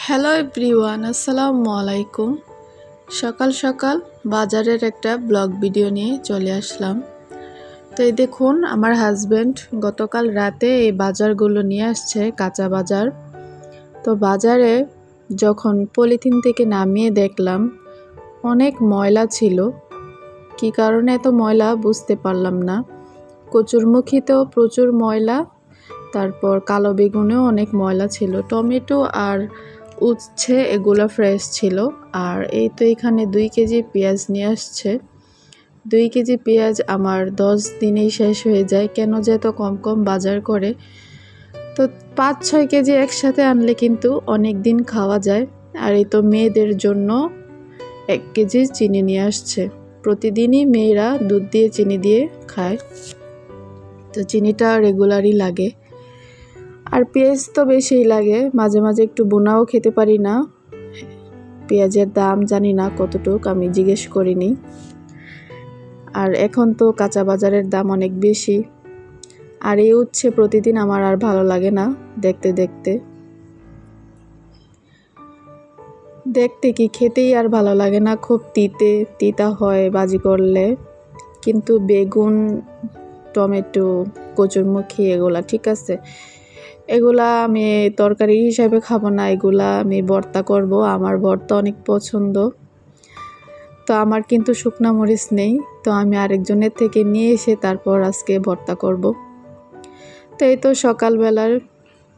Hello everyone, আসসালামু আলাইকুম। সকাল সকাল বাজারের একটা ব্লগ ভিডিও নিয়ে চলে আসলাম। তো এই দেখুন, আমার হাজব্যান্ড গতকাল রাতে এই বাজারগুলো নিয়ে আসছে, কাঁচা বাজার। তো বাজারে যখন পলিথিন থেকে নামিয়ে দেখলাম, অনেক ময়লা ছিল। কি কারণে এত ময়লা বুঝতে পারলাম না। কচুরমুখীতেও প্রচুর ময়লা, তারপর কালো বেগুনেও অনেক ময়লা ছিল। টমেটো আর উচ্ছে, এগুলো ফ্রেশ ছিল। আর এই তো এখানে দুই কেজি পেঁয়াজ নিয়ে আসছে। দুই কেজি পেঁয়াজ আমার দশ দিনেই শেষ হয়ে যায়। কেন যে এত কম কম বাজার করে। তো পাঁচ, ছয় কেজি একসাথে আনলে কিন্তু অনেক দিন খাওয়া যায়। আর এই তো মেয়েদের জন্য এক কেজি চিনি নিয়ে আসছে। প্রতিদিনই মেয়েরা দুধ দিয়ে চিনি দিয়ে খায়। তো চিনিটা রেগুলারই লাগে। আর পেঁয়াজ তো বেশিই লাগে, মাঝে মাঝে একটু বোনাও খেতে পারি না। পেঁয়াজের দাম জানি না কতটুক, আমি জিজ্ঞেস করিনি। আর এখন তো কাঁচা বাজারের দাম অনেক বেশি। আর এই উচ্ছে প্রতিদিন আমার আর ভালো লাগে না, দেখতে দেখতে। দেখতে কি খেতেই আর ভালো লাগে না, খুব তিতে, তিতা হয় বাজি করলে। কিন্তু বেগুন, টমেটো, কচুরমুখী, এগুলা ঠিক আছে। এগুলা আমি তরকারি হিসাবে খাব না, এগুলা আমি ভর্তা করব। আমার ভর্তা অনেক পছন্দ। তো আমার কিন্তু শুকনা মরিচ নেই, তো আমি আরেকজনের থেকে নিয়ে এসে তারপর আজকে ভর্তা করব। তো এই তো সকালবেলার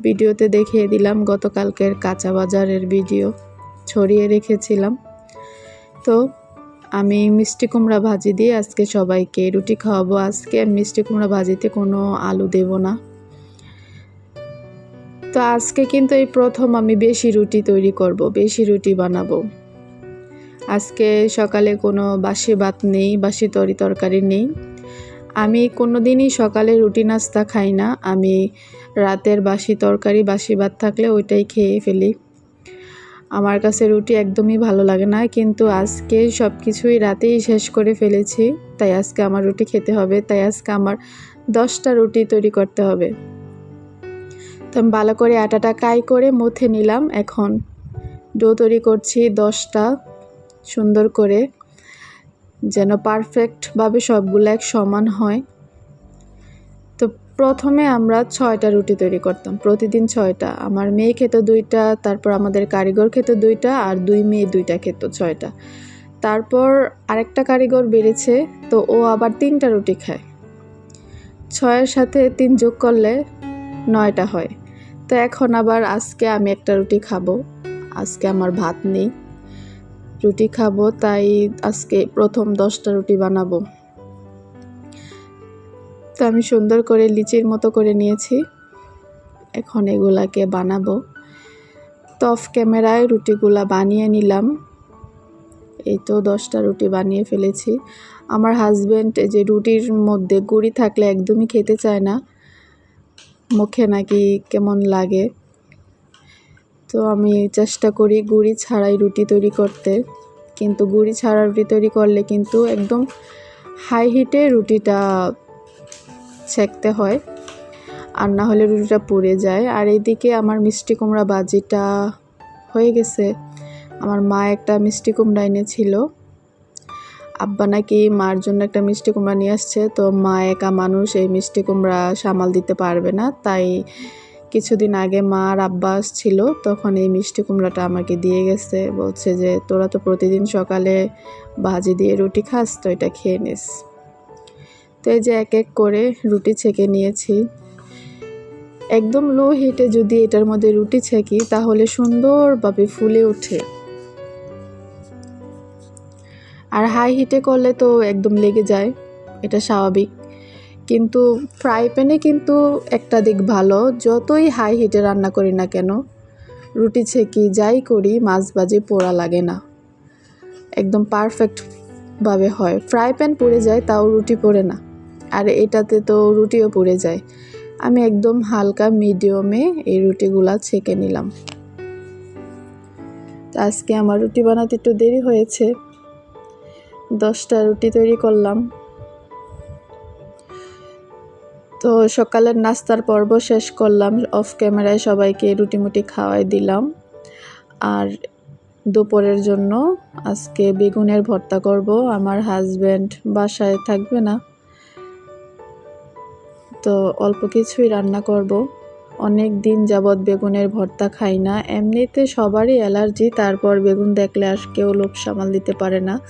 ভিডিওতে দেখিয়ে দিলাম, গতকালকের কাঁচা বাজারের ভিডিও ছড়িয়ে রেখেছিলাম। তো আমি মিষ্টি কুমড়া ভাজি দিয়ে আজকে সবাইকে রুটি খাওয়াবো। আজকে মিষ্টি কুমড়া ভাজিতে কোনো আলু দেব না। তো আজকে কিন্তু এই প্রথম আমি বেশি রুটি তৈরি করব, বেশি রুটি বানাবো। আজকে সকালে কোনো বাসি ভাত নেই, বাসি তরি তরকারি নেই। আমি কোনো দিনই সকালে রুটি নাস্তা খাই না, আমি রাতের বাসি তরকারি, বাসি ভাত থাকলে ওইটাই খেয়ে ফেলি। আমার কাছে রুটি একদমই ভালো লাগে না, কিন্তু আজকে সব কিছুই রাতেই শেষ করে ফেলেছি, তাই আজকে আমার রুটি খেতে হবে, তাই আজকে আমার দশটা রুটি তৈরি করতে হবে। তো আমি ভালো করে আটাটা কাই করে মুথে নিলাম এখন। ডো তৈরি করছি দশটা সুন্দর করে, যেন পারফেক্টভাবে সবগুলো এক সমান হয়। তো প্রথমে আমরা ছয়টা রুটি তৈরি করতাম, প্রতিদিন ছয়টা। আমার মেয়ে খেত দুইটা, তারপর আমাদের কারিগর খেত দুইটা, আর দুই মেয়ে দুইটা খেত ছয়টা। তারপর আরেকটা কারিগর বেড়েছে, তো ও আবার তিনটা রুটি খায়। ছয়ের সাথে তিন যোগ করলে নয়টা হয়। তো এখন আবার আজকে আমি একটা রুটি খাব। আজকে আমার ভাত নেই। রুটি খাব, তাই আজকে প্রথম দশটা রুটি বানাবো। তো আমি সুন্দর করে লিচির মতো করে নিয়েছি। এখন এগুলাকে বানাবো। তো অফ ক্যামেরায় রুটিগুলা বানিয়ে নিলাম। এই তো দশটা রুটি বানিয়ে ফেলেছি। আমার হাজব্যান্ড যে রুটির মধ্যে গুড়ি থাকলে একদমই খেতে চায় না। মুখে নাকি কেমন লাগে? তো আমি চেষ্টা করি গুড়ি ছাড়াই রুটি তৈরি করতে। কিন্তু গুড়ি ছাড়া রুটি তৈরি করলে কিন্তু একদম হাই হিটে রুটিটা ছেঁকতে হয়। আর না হলে রুটিটা পুড়ে যায়। আর এইদিকে আমার মিষ্টি কুমড়া বাজিটা হয়ে গেছে। আমার মা একটা মিষ্টি কুমড়া এনেছিল। আব্বা নাকি মার জন্য একটা মিষ্টি কুমড়া নিয়ে আসছে, তো মা একা মানুষ, এই মিষ্টি কুমড়া সামাল দিতে পারবে না। তাই কিছুদিন আগে মা আর আব্বা ছিল তখন এই মিষ্টি কুমড়াটা আমাকে দিয়ে গেছে, বলছে যে, তোরা তো প্রতিদিন সকালে ভাজি দিয়ে রুটি খাস, তো এটা খেয়ে নিস। তো এই যে এক এক করে রুটি ছেঁকে নিয়েছি। একদম লো হিটে যদি এটার মধ্যে রুটি ছেঁকি, তাহলে সুন্দরভাবে ফুলে ওঠে। আর হাই হিটে করলে তো একদম লেগে যায়, এটা স্বাভাবিক। কিন্তু ফ্রাই প্যানে কিন্তু একটা দিক ভালো, যতই হাই হিটে রান্না করি না কেন, রুটি ছেঁকি যাই করি, মাছ ভাজি পোড়া লাগে না। একদম পারফেক্টভাবে হয়। ফ্রাই প্যান পুড়ে যায়, তাও রুটি পড়ে না। আর এটাতে তো রুটিও পুড়ে যায়। আমি একদম হালকা মিডিয়ামে এই রুটিগুলা ছেঁকে নিলাম। আজকে আমার রুটি বানাতে একটু দেরি হয়েছে। দশটা রুটি তৈরি করলাম। তো সকালের নাস্তার পর্ব শেষ করলাম অফ ক্যামেরায় সবাইকে রুটি মুটি খাওয়াই দিলাম। আর দুপুরের জন্য আজকে বেগুনের ভর্তা করব, আমার হাজব্যান্ড বাসায় থাকবে না। তো অল্প কিছুই রান্না করব। অনেক দিন যাবৎ বেগুনের ভর্তা খাই না, এমনিতে সবারই অ্যালার্জি, তারপর বেগুন দেখলে আর কেউ লোভ সামাল দিতে পারে না।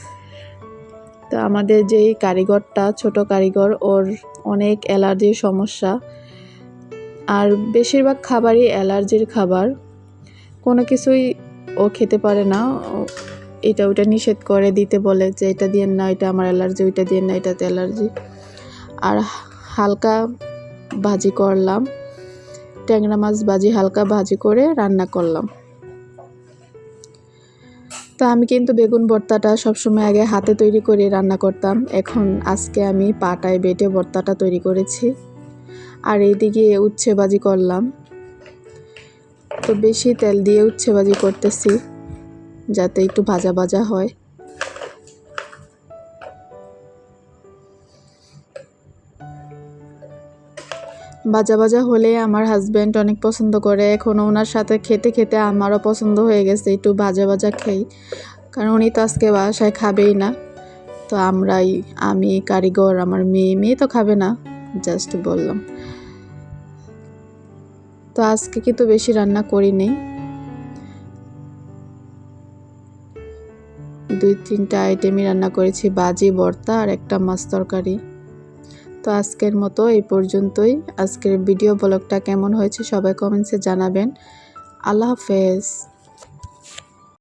তো আমাদের যেই কারিগরটা, ছোট কারিগর, ওর অনেক অ্যালার্জির সমস্যা। আর বেশিরভাগ খাবারই অ্যালার্জির খাবার। কোনো কিছুই ও খেতে পারে না। এটা ওইটা নিষেধ করে দিতে বলে যে এটা দিয়ে না, এটা আমার অ্যালার্জি, ওইটা দিয়ে না, এটাতে অ্যালার্জি। আর হালকা ভাজি করলাম। ট্যাংরা মাছ ভাজি হালকা ভাজি করে রান্না করলাম। তো আমি কিন্তু বেগুন ভর্তাটা সবসময় আগে হাতে তৈরি করে রান্না করতাম। এখন আজকে আমি পাটায় বেটে ভর্তাটা তৈরি করেছি। আর এইদিকে উচ্ছে ভাজি করলাম। তো বেশি তেল দিয়ে উচ্ছে ভাজি করতেছি, যাতে একটু ভাজা ভাজা হয়। ভাজা ভাজা হলে আমার হাজব্যান্ড অনেক পছন্দ করে। এখন ওনার সাথে খেতে খেতে আমারও পছন্দ হয়ে গেছে, একটু ভাজা ভাজা খাই। কারণ উনি তো আজকে বাসায় খাবেই না। তো আমরাই, আমি, কারিগর, আমার মেয়ে মেয়ে তো খাবে না জাস্ট বললাম। তো আজকে কিন্তু বেশি রান্না করিনি। দুই তিনটা আইটেমই রান্না করেছি, বাজি ভর্তা আর একটা মাছ তরকারি। তো আজকের মতো এই পর্যন্তই। আজকের ভিডিও ব্লগটা কেমন হয়েছে সবাই কমেন্টসে জানাবেন। আল্লাহ হাফেজ।